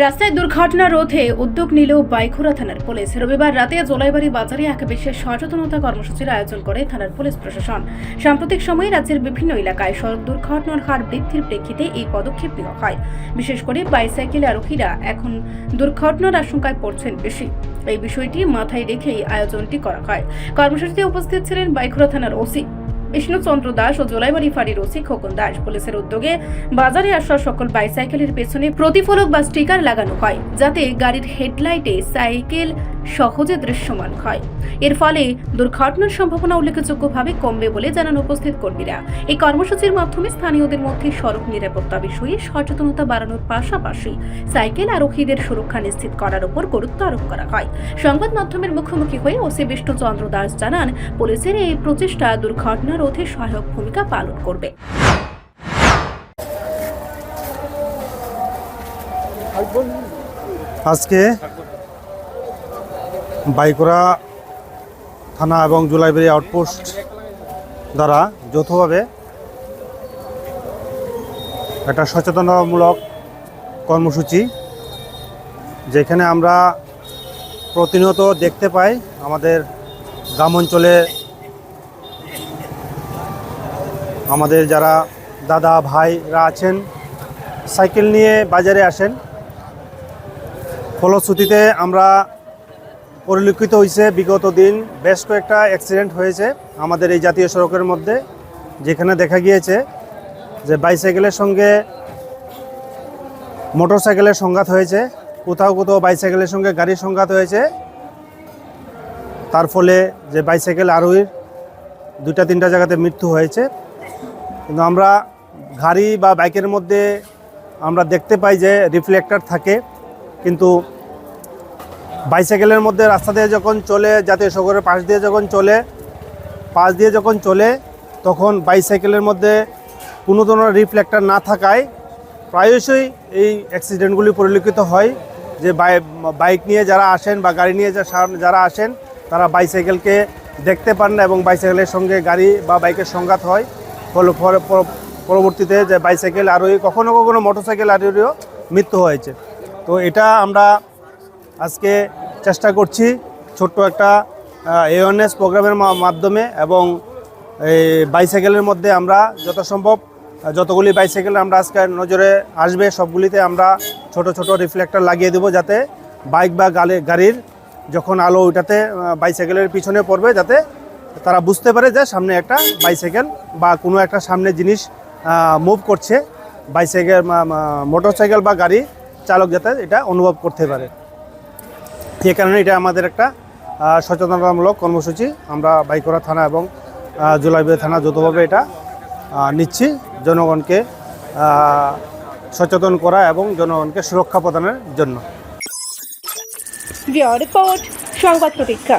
রাস্তায় দুর্ঘটনা রোধে উদ্যোগ নিল বাইখুরা থানার পুলিশ। রবিবার রাতে জোলাইবাড়ি বাজারে এক বিশেষ সচেতনতা কর্মসূচির আয়োজন করে থানার পুলিশ প্রশাসন। সাম্প্রতিক সময়ে রাজ্যের বিভিন্ন এলাকায় সড়ক দুর্ঘটনার হার বৃদ্ধির প্রেক্ষিতে এই পদক্ষেপ নেওয়া হয়। বিশেষ করে বাইসাইকেল আরোহীরা এখন দুর্ঘটনার আশঙ্কায় পড়ছেন বেশি। এই বিষয়টি মাথায় রেখেই আয়োজনটি করা হয়। কর্মসূচিতে উপস্থিত ছিলেন বাইখুরা থানার ওসি বিষ্ণুচন্দ্র দাস ও জোলাইবাড়ি ফাঁড়ির ওসি খোকন দাস পুলিশের উদ্যোগে বাজারে আসা সকল বাইসাইকেলের পেছনে প্রতিফলক বা স্টিকার লাগানো হয়, যাতে গাড়ির হেডলাইটে সাইকেল সহজে দৃশ্যমান হয়। এর ফলে দুর্ঘটনার সম্ভাবনা উল্লেখযোগ্যভাবে কমবে বলে জানান উপস্থিত কর্মীরা। এই কর্মসূচির মাধ্যমে স্থানীয়দের মধ্যে সড়ক নিরাপত্তা বিষয়ে সচেতনতা বাড়ানোর পাশাপাশি সাইকেল আরোহীদের সুরক্ষা নিশ্চিত করার উপর গুরুত্ব আরোপ করা হয়। সংবাদ মাধ্যমের মুখোমুখি হয়ে ওসি বিষ্ণুচন্দ্র দাস জানান, পুলিশের এই প্রচেষ্টা দুর্ঘটনা রোধে সহায়ক ভূমিকা পালন করবে। আজকে বাইকরা থানা এবং জুলাইবেরি আউটপোস্ট দ্বারা যৌথভাবে একটা সচেতনতামূলক কর্মসূচি, যেখানে আমরা প্রতিনিয়ত দেখতে পাই আমাদের গ্রাম আমাদের যারা দাদা ভাইরা আছেন, সাইকেল নিয়ে বাজারে আসেন। ফলশ্রুতিতে আমরা পরিলক্ষিত হয়েছে বিগত দিন বেশ কয়েকটা অ্যাক্সিডেন্ট হয়েছে আমাদের এই জাতীয় সড়কের মধ্যে, যেখানে দেখা গিয়েছে যে বাইসাইকেলের সঙ্গে মোটর সাইকেলের সংঘাত হয়েছে, কোথাও কোথাও বাইসাইকেলের সঙ্গে গাড়ির সংঘাত হয়েছে। তার ফলে যে বাইসাইকেল আরোহীর দুটা তিনটা জায়গাতে মৃত্যু হয়েছে। কিন্তু আমরা গাড়ি বা বাইকের মধ্যে আমরা দেখতে পাই যে রিফ্লেক্টর থাকে। কিন্তু বাইসাইকেলের মধ্যে রাস্তা দিয়ে যখন চলে, জাতীয় সড়কের পাশ দিয়ে যখন চলে, পাশ দিয়ে যখন চলে, তখন বাইসাইকেলের মধ্যে কোনো ধরনের রিফ্লেক্টার না থাকায় প্রায়শই এই অ্যাক্সিডেন্টগুলি পরিলক্ষিত হয় যে বাই- বাইক নিয়ে যারা আসেন বা গাড়ি নিয়ে যারা আসেন, তারা বাইসাইকেলকে দেখতে পান না এবং বাইসাইকেলের সঙ্গে গাড়ি বা বাইকের সংঘাত হয়। পরবর্তীতে যে বাইসাইকেল আরোহী কখনো কখনো মোটরসাইকেল আরোহীরও মৃত্যু হয়েছে। তো এটা আমরা আজকে চেষ্টা করছি ছোট্ট একটা অ্যাওয়ারনেস প্রোগ্রামের মাধ্যমে এবং এই বাইসাইকেলের মধ্যে আমরা যথাসম্ভব, যতগুলি বাইসাইকেল আমরা আজকে নজরে আসবে, সবগুলিতে আমরা ছোট ছোট রিফ্লেক্টর লাগিয়ে দেবো যাতে বাইক বা গাড়ি, গাড়ির যখন আলো ওইটাতে বাইসাইকেলের পিছনে পড়বে, যাতে তারা বুঝতে পারে যে সামনে একটা বাইসাইকেল বা কোনো একটা সামনে জিনিস মুভ করছে। বাইসাইকেল মোটর সাইকেল বা গাড়ি চালক যাতে এটা অনুভব করতে পারে। যে কারণে এটা আমাদের একটা সচেতনতামূলক কর্মসূচি। আমরা বাইকরা থানা এবং জুলাইবে থানা যৌথভাবে এটা নিচ্ছি। জনগণকে সচেতন করা এবং জনগণকে সুরক্ষা প্রদানের জন্য। রিপোর্ট, সংবাদ প্রতীক্ষা।